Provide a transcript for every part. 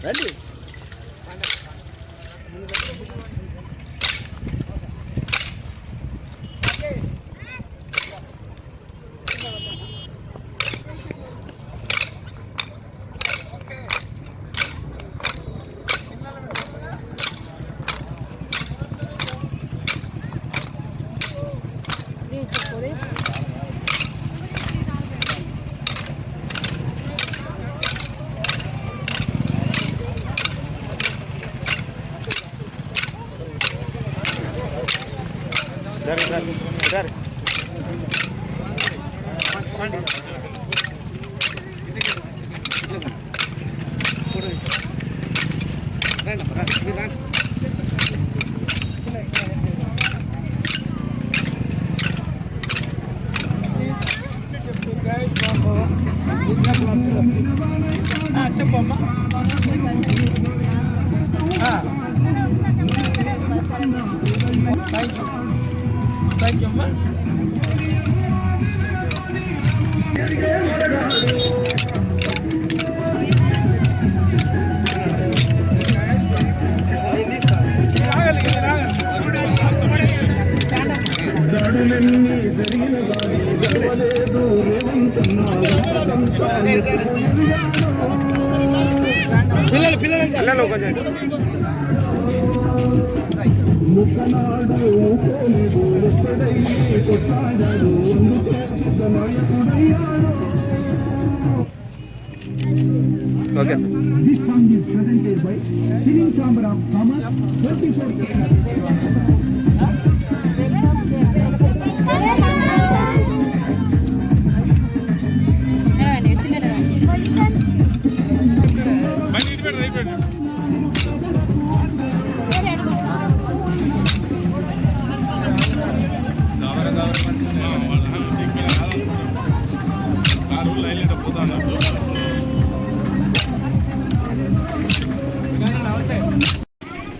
రండి sir sir. Sir. పిల్లలు పిల్లలు పిల్లలు కొంచెం ముక్కనాడు పోలేదు ఒక్కడయ్యి కొట్లాడాడు అందుకే పెద్ద నాయకుడయ్యాడు okay sir This song is presented by Singing Chamber of Commerce 24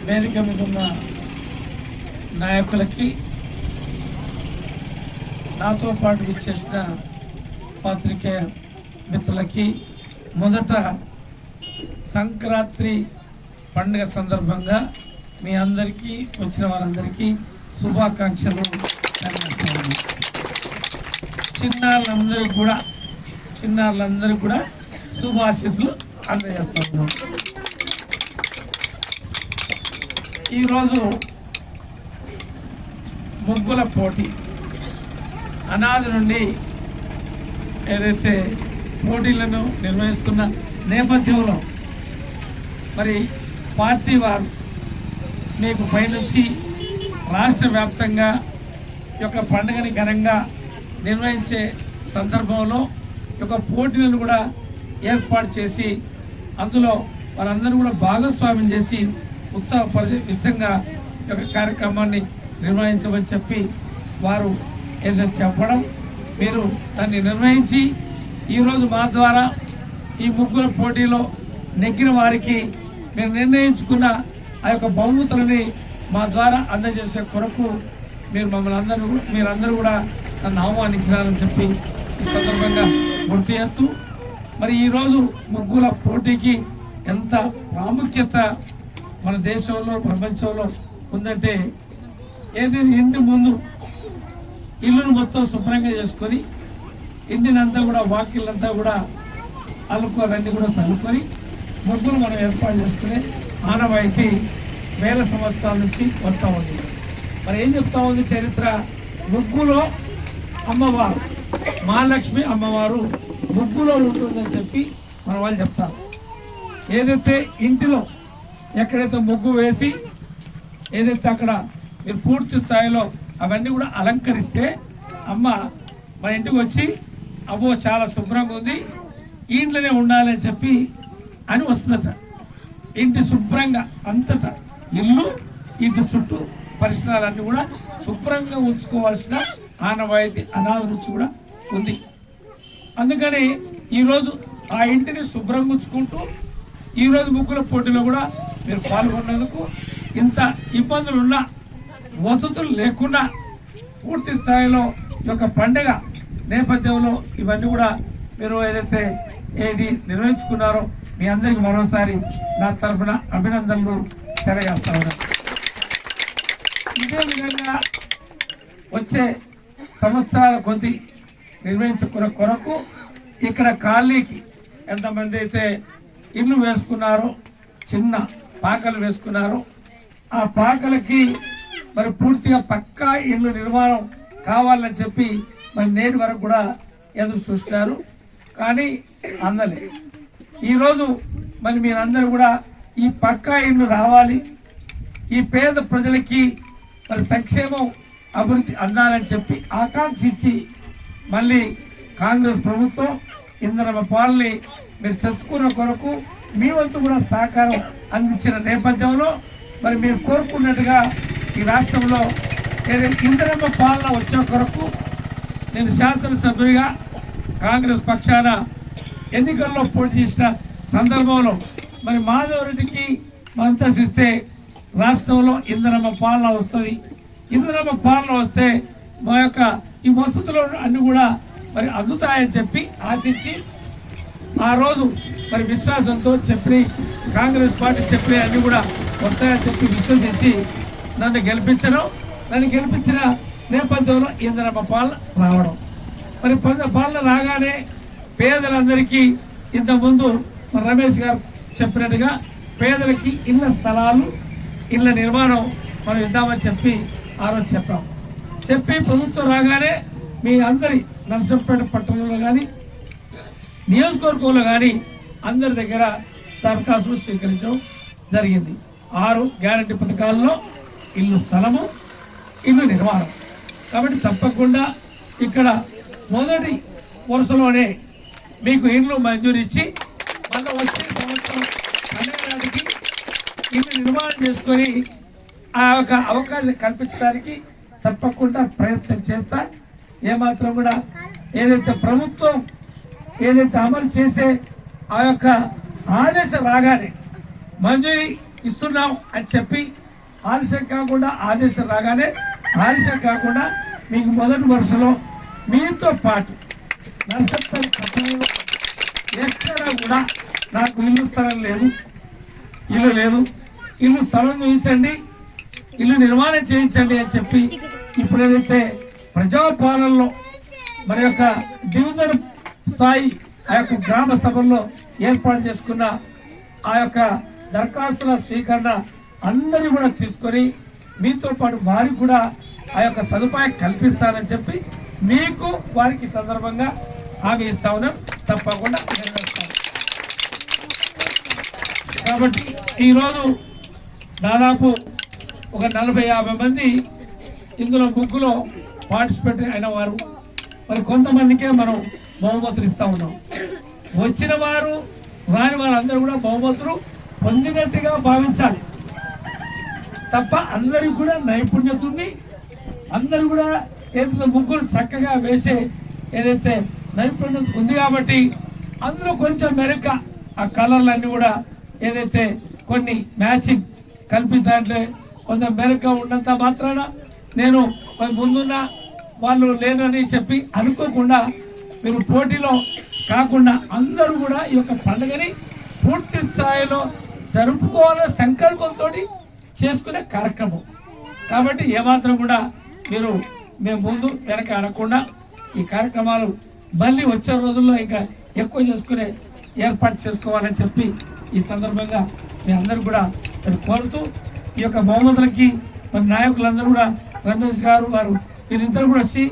వేదిక మీద ఉన్న నాయకులకి నాతో పాటు ఇచ్చేసిన పాత్రికేయ మిత్రులకి మొదట సంక్రాంతి పండుగ సందర్భంగా మీ అందరికీ వచ్చిన వారందరికీ శుభాకాంక్షలు చిన్నారులందరికీ కూడా చిన్నారులందరికీ కూడా శుభాశీస్సులు అందజేస్తున్నాను. ఈరోజు ముగ్గుల పోటీ. అనాది నుండి ఏదైతే పోటీలను నిర్వహిస్తున్న నేపథ్యంలో మరి పార్టీ వారు మీకు పైనుంచి రాష్ట్ర వ్యాప్తంగా ఈ యొక్క పండుగని ఘనంగా నిర్వహించే సందర్భంలో యొక్క పోటీలను కూడా ఏర్పాటు చేసి అందులో వారందరూ కూడా భాగస్వామ్యం చేసి ఉత్సాహపరిచే విధంగా యొక్క కార్యక్రమాన్ని నిర్వహించమని చెప్పి వారు ఏదైనా చెప్పడం మీరు దాన్ని నిర్వహించి ఈరోజు మా ద్వారా ఈ ముగ్గుల పోటీలో నెగ్గిన వారికి మేము నిర్ణయించుకున్న ఆ యొక్క బహుమతులని మా ద్వారా అందజేసే కొరకు మీరు మమ్మల్ని అందరూ మీరందరూ కూడా నన్ను ఆహ్వానించాలని చెప్పి ఈ సందర్భంగా గుర్తు చేస్తూ మరి ఈరోజు ముగ్గుల పోటీకి ఎంత ప్రాముఖ్యత మన దేశంలో ప్రపంచంలో ఉందంటే ఏది ఇంటి ముందు ఇల్లును మొత్తం శుభ్రంగా చేసుకొని ఇంటినంతా కూడా వాకిళ్ళంతా కూడా అల్లుకోవాలన్నీ కూడా చల్లుకొని ముగ్గులు మనం ఏర్పాటు చేసుకునే ఆనవాయితీ వేల సంవత్సరాల నుంచి వస్తూ ఉంది. మరి ఏం చెప్తా ఉంది? చరిత్ర. ముగ్గులో అమ్మవారు మహాలక్ష్మి అమ్మవారు ముగ్గులో ఉంటుందని చెప్పి మన వాళ్ళు చెప్తారు. ఏదైతే ఇంటిలో ఎక్కడైతే ముగ్గు వేసి ఏదైతే అక్కడ మీరు పూర్తి స్థాయిలో అవన్నీ కూడా అలంకరిస్తే అమ్మ మన ఇంటికి వచ్చి అబ్బో చాలా శుభ్రంగా ఉంది ఈయనలోనే ఇంట్లోనే ఉండాలని చెప్పి అని వస్తుందట. ఇంటి శుభ్రంగా అంతటా ఇల్లు ఇంటి చుట్టూ పరిసరాలన్నీ కూడా శుభ్రంగా ఉంచుకోవాల్సిన ఆనవాయితీ అనాథ కూడా ఉంది. అందుకని ఈరోజు ఆ ఇంటిని శుభ్రంగా ఉంచుకుంటూ ఈరోజు ముగ్గుల పోటీలో కూడా మీరు పాల్గొన్నందుకు ఇంత ఇబ్బందులు ఉన్నా వసతులు లేకుండా పూర్తి స్థాయిలో ఈ యొక్క పండగ నేపథ్యంలో ఇవన్నీ కూడా మీరు ఏదైతే ఏది నిర్వహించుకున్నారో మీ అందరికి మరోసారి నా తరఫున అభినందనలు తెలియజేస్తా ఉన్నాను ఇదే విధంగా వచ్చే సంవత్సరాల కొద్ది నిర్వహించుకున్న కొరకు ఇక్కడ ఖాళీకి ఎంతమంది అయితే ఇల్లు వేసుకున్నారో చిన్న పాకలు వేసుకున్నారో ఆ పాకలకి మరి పూర్తిగా పక్కా ఇల్లు నిర్మాణం కావాలని చెప్పి మరి నేటి వరకు కూడా ఎదురు చూస్తున్నారు. కానీ అందలే ఈరోజు మరి మీరందరూ కూడా ఈ పక్కా ఇల్లు రావాలి. ఈ పేద ప్రజలకి మరి సంక్షేమం అభివృద్ధి అందాలని చెప్పి ఆకాంక్షించి మళ్ళీ కాంగ్రెస్ ప్రభుత్వం ఇంధన పాలని మీరు తెచ్చుకున్న కొరకు మీ వంతు కూడా సహకారం అందించిన నేపథ్యంలో మరి మీరు కోరుకున్నట్టుగా ఈ రాష్ట్రంలో ఏదైతే ఇంధనమ్మ పాలన వచ్చే కొరకు నేను శాసనసభ్యుడిగా కాంగ్రెస్ పక్షాన ఎన్నికల్లో పోటీ చేసిన సందర్భంలో మరి మాధవరెడ్డికి మద్దతు ఇస్తే రాష్ట్రంలో ఇంధనమ్మ పాలన వస్తుంది. ఇంధనమ్మ పాలన వస్తే మా యొక్క ఈ వసతులు అన్ని కూడా మరి అందుతాయని చెప్పి ఆశించి ఆ రోజు మరి విశ్వాసంతో చెప్పి కాంగ్రెస్ పార్టీ చెప్పి అన్నీ కూడా వస్తాయని చెప్పి విశ్వసించి నన్ను గెలిపించడం నన్ను గెలిపించిన నేపథ్యంలో ఇంధనమ్మ పాలన రావడం. మరి పొంద- పాలన రాగానే పేదలందరికీ ఇంతకుముందు రమేష్ గారు చెప్పినట్టుగా పేదలకి ఇళ్ళ స్థలాలు ఇళ్ళ నిర్మాణం మనం ఇద్దామని చెప్పి ఆ రోజు చెప్పాం. చెప్పి ప్రభుత్వం రాగానే మీ అందరి నర్సంపేట పట్టణంలో కానీ నియోజకవర్గంలో కానీ అందరి దగ్గర దరఖాస్తులు స్వీకరించడం జరిగింది. ఆరు గ్యారంటీ పథకాల్లో ఇల్లు స్థలము ఇల్లు నిర్మాణం. కాబట్టి తప్పకుండా ఇక్కడ మొదటి వరుసలోనే మీకు ఇల్లు మంజూరు ఇచ్చి మళ్ళీ వచ్చే సంవత్సరం పన్నెండు ఇల్లు నిర్మాణం చేసుకొని ఆ యొక్క అవకాశం కల్పించడానికి తప్పకుండా ప్రయత్నం చేస్తా. ఏమాత్రం కూడా ఏదైతే ప్రభుత్వం ఏదైతే అమలు చేసే ఆ యొక్క ఆదేశం రాగానే మంజూరి ఇస్తున్నాం అని చెప్పి ఆలస్యం కాకుండా ఆదేశం రాగానే ఆలస్యం కాకుండా మీకు మొదటి వరుసలో మీతో పాటు నర్సపల్లి పట్టణంలో ఎక్కడ కూడా నాకు ఇల్లు స్థలం లేదు. ఇల్లు లేదు. ఇల్లు స్థలం చూపించండి ఇల్లు నిర్మాణం చేయించండి అని చెప్పి ఇప్పుడు ఏదైతే ప్రజాపాలనలో మరి యొక్క డివిజన్ స్థాయి ఆ యొక్క గ్రామ సభల్లో ఏర్పాటు చేసుకున్న ఆ యొక్క దరఖాస్తుల స్వీకరణ అందరూ కూడా తీసుకొని మీతో పాటు వారికి కూడా ఆ యొక్క సదుపాయం కల్పిస్తానని చెప్పి మీకు వారికి సందర్భంగా హామీ ఇస్తా ఉన్నాం తప్పకుండా నెరవేరుస్తాం కాబట్టి ఈరోజు దాదాపు ఒక నలభై యాభై మంది ఇందులో ముగ్గులో పార్టిసిపేట్ అయిన వారు. మరి కొంతమందికే మనం బహుమతులు ఇస్తా ఉన్నాం. వచ్చిన వారు రాని వారందరూ కూడా బహుమతులు పొందినట్టుగా భావించాలి. తప్ప అందరికి కూడా నైపుణ్యత ఉంది. అందరూ కూడా ఏదైతే ముగ్గురు చక్కగా వేసే ఏదైతే నైపుణ్యం ఉంది కాబట్టి అందులో కొంచెం మెరక ఆ కలర్లన్నీ కూడా ఏదైతే కొన్ని మ్యాచింగ్ కల్పించాలంటే కొంచెం మెరక ఉన్నంత మాత్రాన నేను ముందున్న వాళ్ళు లేనని చెప్పి అనుకోకుండా మీరు పోటీలో కాకుండా అందరూ కూడా ఈ యొక్క పండుగని పూర్తి స్థాయిలో జరుపుకోవాలనే సంకల్పంతో చేసుకునే కార్యక్రమం. కాబట్టి ఏమాత్రం కూడా మీరు మేము ముందు వెనక అనకుండా ఈ కార్యక్రమాలు మళ్ళీ వచ్చే రోజుల్లో ఇంకా ఎక్కువ చేసుకునే ఏర్పాటు చేసుకోవాలని చెప్పి ఈ సందర్భంగా మీ అందరూ కూడా నేను కోరుతూ ఈ యొక్క బహుమతులకి మరి నాయకులందరూ కూడా రమేష్ గారు వారు వీరిద్దరు కూడా వచ్చి